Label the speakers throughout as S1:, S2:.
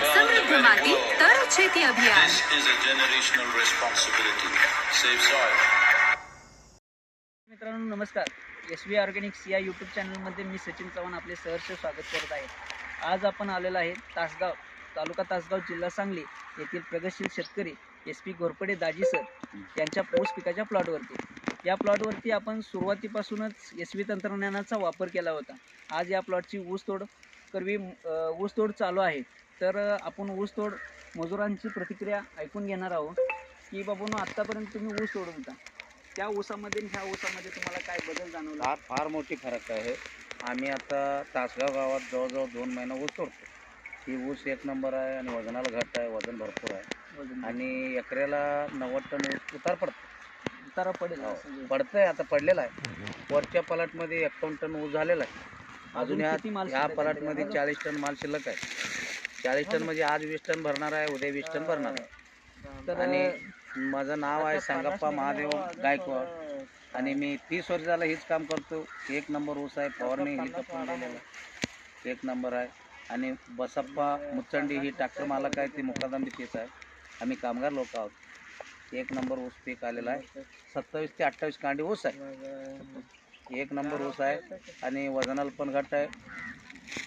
S1: समृद्ध माती तर शेती अभियान.
S2: मित्रांनो नमस्कार. एस व्ही ऑर्गॅनिक्स या यूट्यूब चॅनलमध्ये मी सचिन चव्हाण आपले सहर्ष स्वागत करत आहे. आज आपण आलेलो आहे तासगाव तालुका तासगाव जिल्हा सांगली येथील प्रगतशील शेतकरी S P Ghorpade Daji sir यांच्या ऊस पिकाच्या प्लॉटवरती या प्लॉटवरती आपण सुरुवातीपासूनच एस व्ही तंत्रज्ञानाचा वापर केला होता. आज या प्लॉटची ऊसतोड करवी ऊसतोड चालू आहे. तर आपण ऊसतोड मजुरांची प्रतिक्रिया ऐकून घेणार आहोत की बाबून आत्तापर्यंत तुम्ही ऊस तोडत होता. त्या ऊसामध्ये ह्या ऊसामध्ये तुम्हाला काय बदल जाणवला?
S3: फार फार मोठी फरक आहे. आम्ही आता तासगाव गावात जवळजवळ दोन महिना ऊस तोडतो. ही ऊस एक नंबर आहे आणि वजनाला घट आहे वजन भरपूर आहे. आणि एकऱ्याला नव्वद टन ऊस उतार पडतो.
S2: उतारा पडेल
S3: हो. पडतंय आता पडलेला आहे. वरच्या पलाटमध्ये एकावन्न टन ऊस झालेला आहे. अजून ह्या ह्या पलाटमध्ये? चाळीस टन माल शिल्लक आहे. चाळीस टन म्हणजे आज वीस टन भरणार आहे उद्या वीस टन भरणार आहे.
S2: तर
S3: आणि माझं नाव आहे संगप्पा महादेव गायकवाड. आणि मी तीस वर्ष झालं हेच काम करतो. एक नंबर ऊस आहे फवारणी आहे. एक नंबर आहे. आणि बसप्पा मुचंडी ही ट्रॅक्टर मालक आहे ती मुकादम तीच आहे. आम्ही कामगार लोक आहोत. एक नंबर ऊस पीक आलेला आहे. सत्तावीस ते अठ्ठावीस कांडी ऊस आहे. एक नंबर ऊस आहे आणि वजनाला पण घट आहे.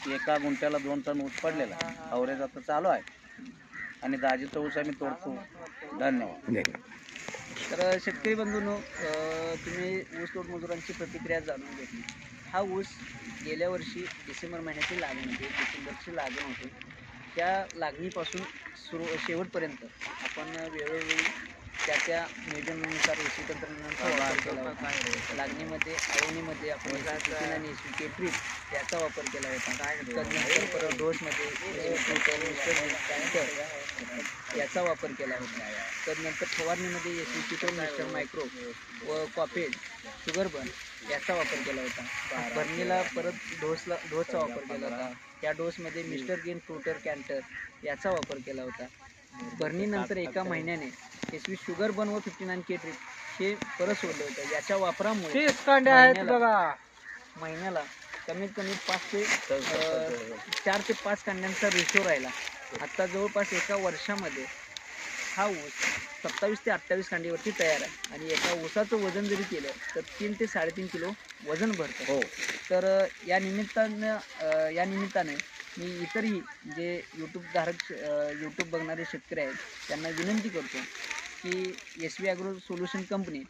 S3: एका गुंठ्याला दोन टन ऊस पडलेला आहे. अवरेज आता चालू आहे. आणि दाजीचा ऊस आम्ही तोडतो. धन्यवाद.
S2: तर शेतकरी बंधूंनो तुम्ही ऊस तोड मजुरांची प्रतिक्रिया जाणून घेतली. हा ऊस गेल्या वर्षी डिसेंबर महिन्याची लागण होती डिसेंबरची लागण होती. त्या लागणीपासून सुरू शेवटपर्यंत आपण वेळोवेळी त्या त्या नियोजनानुसार एसी तंत्रज्ञानाचा वापर केला होता. लागणीमध्ये आवणीमध्ये आपण आणि के ट्रीप याचा वापर केला होता. त्यानंतर परत डोसमध्ये याचा वापर केला होता. त्यानंतर फवारणीमध्ये पिटो मिस्टर मायक्रो व कॉपेज शुगर बन याचा वापर केला होता. भरणीला परत डोसला डोसचा वापर केला होता. त्या डोसमध्ये मिस्टर गेन फ्रुटर कॅन्टर याचा वापर केला होता. भरणीनंतर एका महिन्याने एस वी शुगर बन व फिफ्टी नाईन के ट्रिप हे परत सोडलं होतं. याच्या वापरामुळे महिन्याला- महिन्याला कमीत कमी पाच ते चार ते पाच कांड्यांचा रेशो राहिला. आता जवळपास एका वर्षामध्ये हा ऊस सत्तावीस ते अठ्ठावीस कांडीवरती तयार आहे. आणि एका ऊसाचं वजन जरी केलं तर तीन ते साडेतीन किलो वजन भरतं.
S3: हो.
S2: तर या निमित्तानं या निमित्ताने मी इतरही जे यूट्यूब धारक यूट्यूब बघणारे शेतकरी आहेत त्यांना विनंती करतो की S V agro solution company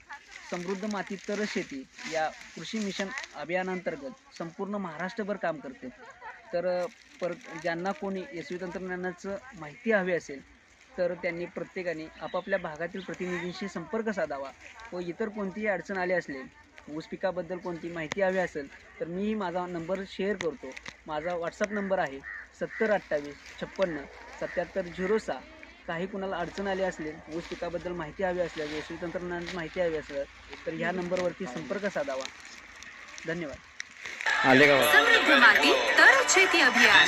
S2: समृद्ध माती तर शेती या कृषी मिशन अभियानांतर्गत संपूर्ण महाराष्ट्रभर काम करते. तर पर ज्यांना कोणी एस व्ही तंत्रज्ञानाचं माहिती हवी असेल तर त्यांनी प्रत्येकाने आपापल्या भागातील प्रतिनिधींशी संपर्क साधावा व इतर कोणतीही अडचण आली असले ऊस पिकाबद्दल कोणती माहिती हवी असेल तर मी माझा नंबर शेअर करतो. माझा व्हॉट्सअप नंबर आहे सत्तर अठ्ठावीस छप्पन्न सत्याहत्तर झिरो सहा. काही कुणाला अडचण आली असली ऊस पिकाबद्दल माहिती हवी असल्यास यशवी तंत्रज्ञानाची माहिती हवी असल्यास तर ह्या नंबरवरती संपर्क साधावा. धन्यवाद.
S1: समृद्ध माती तर शेती अभियान.